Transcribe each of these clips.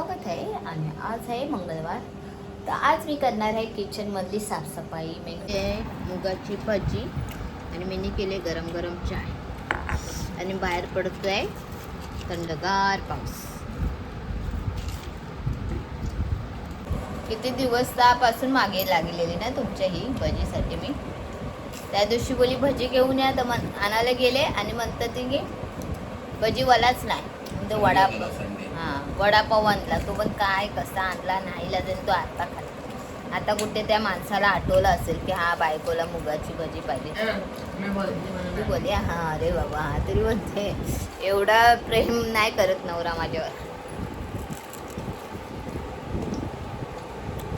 स्वागत आहे? आणि आज आहे मंगळवार. तर आज मी करणार आहे किचनमधली साफसफाई म्हणजे मुगाची भाजी आणि मी केले गरम गरम चाय. आणि बाहेर पडतोय थंडगार पाऊस. किती दिवसपासून मागे लागलेली ना तुमच्या ही भजीसाठी मी? त्या दिवशी बोली भजी घेऊन या. तर मन आणायला गेले आणि म्हणतात की भजीवालाच नाही. तो वडा हां वडापाव आणला तो पण काय कसा आणला नाही लागेल तो आता खाल्ला आता कुठे त्या माणसाला आठवलं असेल की हा बायकोला मुगाची भजी पाहिजे. तू बोलली हां अरे बाबा हा तरी म्हणते एवढा प्रेम नाही करत नवरा माझ्यावर.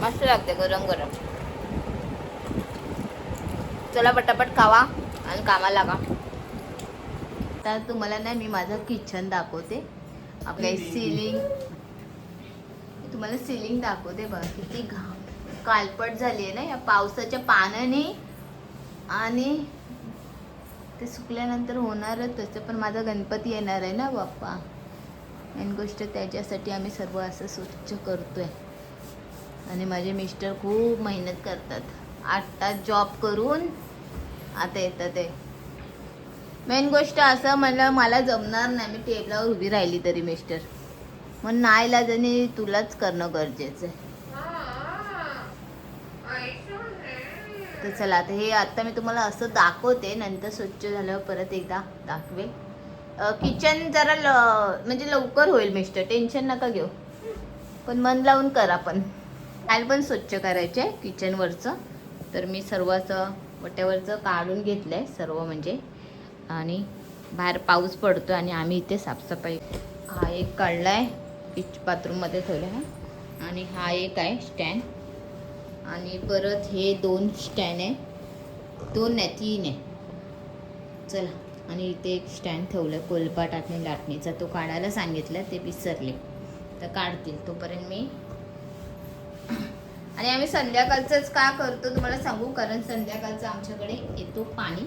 मस्त लागते गरम गरम. चला पटापट खावा आणि कामाला लागा. तर तुम्हाला ना मी माझं किचन दाखवते. आपल्या सिलिंग तुम्हाला सिलिंग दाखवते बघा किती घा कालपट झाली आहे ना या पावसाच्या पाण्याने आणि ते सुकल्यानंतर होणारच तसं पण माझा गणपती येणार आहे ना बाप्पा. मेन गोष्ट त्याच्यासाठी आम्ही सर्व असं स्वच्छ करतोय. आणि माझे मिस्टर खूप मेहनत करतात. आठ तास जॉब करून आता येतं ते. मेन गोष्ट असं म्हणलं मला जमणार नाही. मी टेबलावर उभी राहिली तरी मिस्टर मग नाही लाजणी तुलाच करणं गरजेचं आहे. तर चला आता हे आता मी तुम्हाला असं दाखवते. नंतर स्वच्छ झाल्यावर परत एकदा दाखवेल. किचन जरा ल म्हणजे लवकर होईल मिस्टर टेन्शन नका घेऊ. पण मन लावून करा पण. काल पण स्वच्छ करायचे आहे किचनवरचं तर मी सर्वचं वट्यावरचं काढून घेतलं आहे सर्व म्हणजे. आणि बाहेर पाऊस पडतो आणि आम्ही इथे साफसफाई हा एक काढला आहे किच बाथरूममध्ये ठेवला आहे आणि हा एक आहे स्टँड आणि परत हे दोन स्टँड आहे. दोन नाही तीन आहे. चला. आणि इथे एक स्टँड ठेवलं आहे कोलपाट आणि लाटणीचा. तो काढायला सांगितलं ते विसरले. तर काढतील. तोपर्यंत मी आणि आम्ही संध्याकाळचंच का करतो तुम्हाला सांगू? कारण संध्याकाळचं आमच्याकडे येतो पाणी.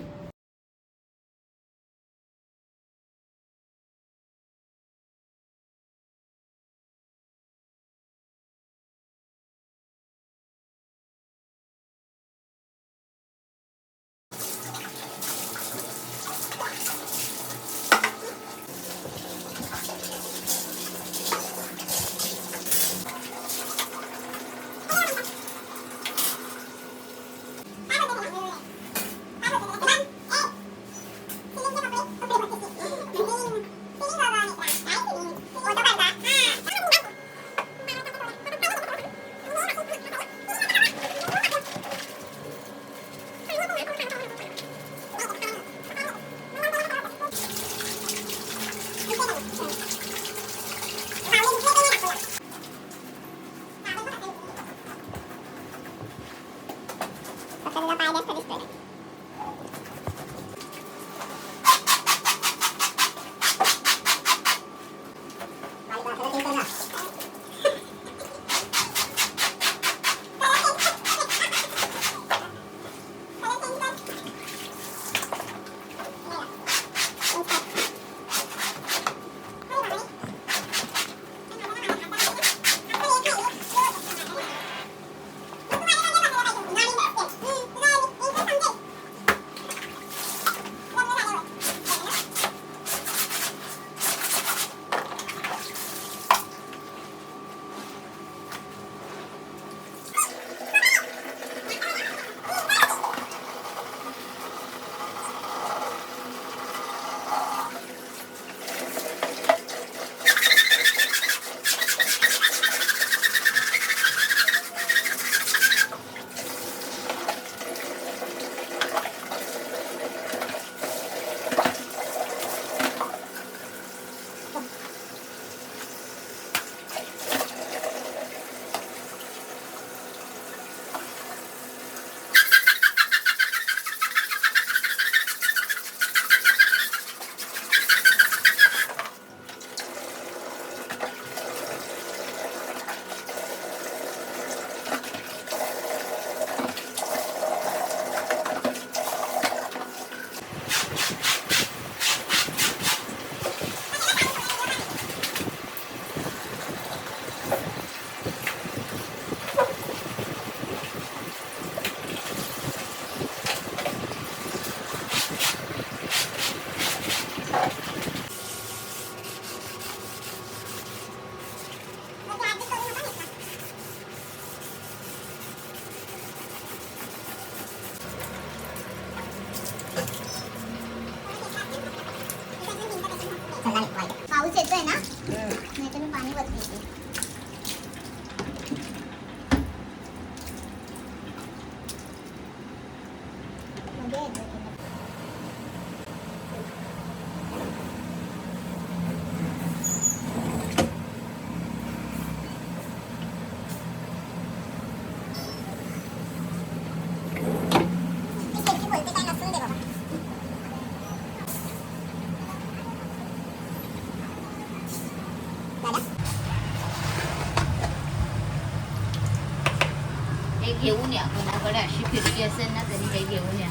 घेऊन या कोणाकडे अशी फिरकी असेल ना तरी हे घेऊन या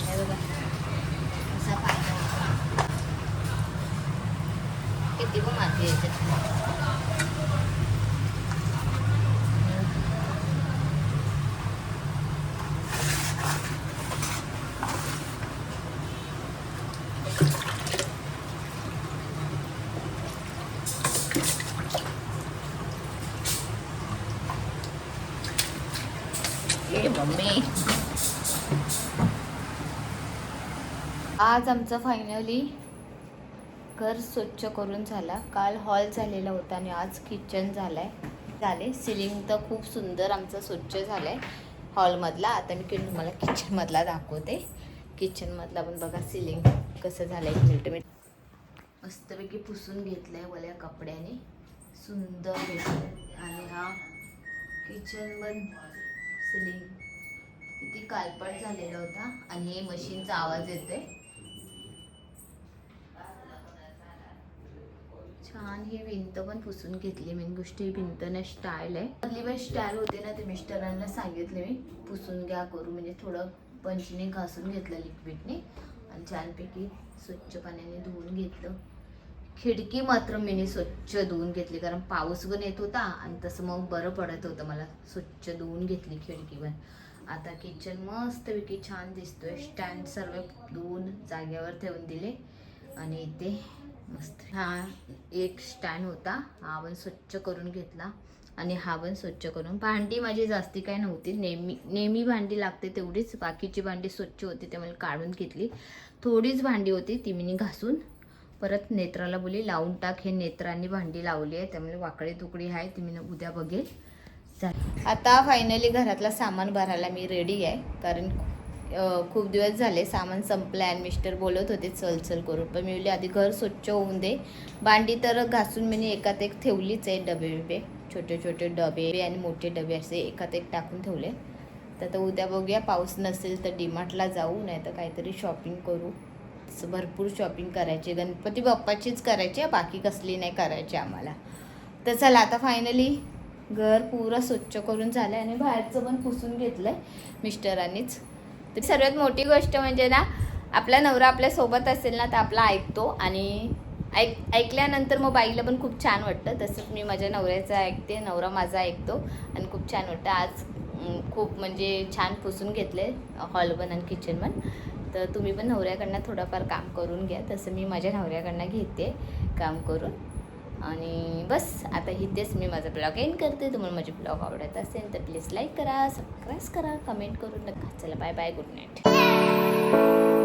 हे बघा असा फायदा होतो. किती पण माती याच्यात ए मम्मी. आज आमचं फायनली घर स्वच्छ करून झाला. काल हॉल झालेला होता आणि आज किचन झालाय. झाले. सिलिंग तर खूप सुंदर आमचं स्वच्छ झालंय. हॉलमधला आता मी तुम्हाला किचनमधला दाखवते. किचनमधला पण बघा सिलिंग कसं झालंय. एक मिनिट मी मस्तपैकी पुसून घेतलंय वल्या कपड्याने. सुंदर आणि हा किचन पण सिलिंग किती कालपट झालेला होता आणि हे मशीनचा आवाज येतोय. छान ही भिंत पण पुसून घेतली मेन गोष्ट ही भिंत ना स्टाईल आहे. मधली पण स्टाईल होते ना ते मिस्टरांना सांगितले मी पुसून घ्या करू म्हणजे थोडं पंचने घासून घेतलं लिक्विडने आणि छानपैकी स्वच्छ पाण्याने धुवून घेतलं. खिडकी मात्र मी स्वच्छ धुवून घेतली कारण पाऊस पण येत होता आणि तसं मग बरं पडत होतं मला स्वच्छ धुवून घेतली खिडकी पण. आता किचन मस्तपैकी छान दिसतोय. स्टँड सर्व दोन जागेवर ठेवून दिले. आणि इथे मस्त. हा एक स्टँड होता. हा पण स्वच्छ करून घेतला. आणि हा पण स्वच्छ करून. भांडी माझी जास्ती काय नव्हती. नेहमी नेहमी भांडी लागते तेवढीच. बाकीची भांडी स्वच्छ होती त्यामुळे काढून घेतली. थोडीच भांडी होती ती मी घासून. परत नेत्राला बोली लावून टाक. हे नेत्रांनी भांडी लावली आहे. त्यामुळे वाकडी तुकडी आहे. ती मी उद्या बघेल. आता फायनली घरातला सामान भरायला मी रेडी आहे. कारण खूप दिवस झाले सामान संपलं आणि मिस्टर बोलत होते चल चल करून पण मी आधी घर स्वच्छ होऊन दे. भांडी तर घासून मी एकात एक ठेवलीच आहे डबे बिबे. छोटे छोटे डबे आणि मोठे डबे असे एकात एक टाकून ठेवले. तर आता उद्या बघूया पाऊस नसेल तर डीमार्टला जाऊ नाही तर काहीतरी शॉपिंग करू. असं भरपूर शॉपिंग करायची. गणपती बाप्पाचीच करायची आहे, बाकी कसली नाही करायची आम्हाला. तर चला आता फायनली घर पुरं स्वच्छ करून झालं आहे आणि बाहेरचं पण पुसून घेतलं आहे मिस्टरांनीच. तर सर्वात मोठी गोष्ट म्हणजे ना आपला नवरा आपल्यासोबत असेल ना तर आपला ऐकतो आणि ऐक ऐकल्यानंतर मग बाईला पण खूप छान वाटतं. तसंच मी माझ्या नवऱ्याचं ऐकते नवरा माझा ऐकतो आणि खूप छान वाटतं. आज खूप म्हणजे छान पुसून घेतले हॉल पण आणि किचन पण. तर तुम्ही पण नवऱ्याकडनं थोडंफार काम करून घ्या. तसं मी माझ्या नवऱ्याकडनं घेते काम करून. आणि बस आता इथेच मी माझा ब्लॉग एंड करते. तुम्हाला माझे ब्लॉग आवडत असेल तर प्लीज लाईक करा सबस्क्राईब करा कमेंट करून नका. चला बाय बाय गुड नाईट